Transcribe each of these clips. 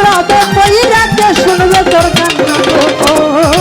রাধে বই রাধে শুনবে তোর গান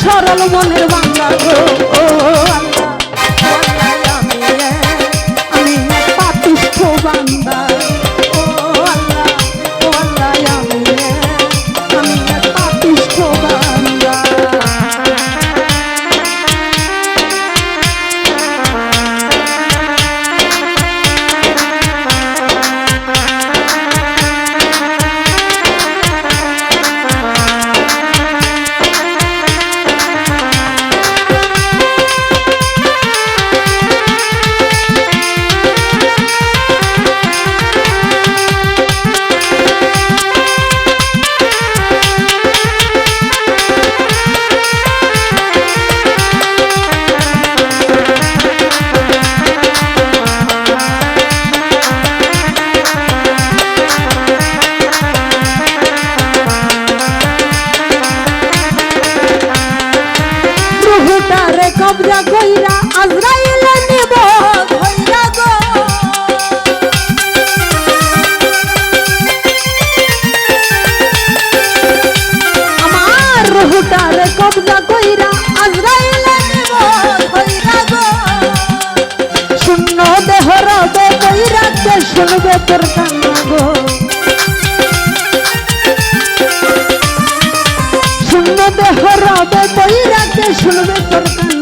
সরল মনের বাংলা গো। কবজা কইরা আজরাইলে নিব, ধইরা গো। আমার রুহটার কবজা কইরা আজরাইলে নিব, ধইরা গো। শূন্য দেহ রবে কইরা কে শুনবে তোর কান্না গো। শূন্য দেহ রবে কইরা কে শুনবে তোর কান্না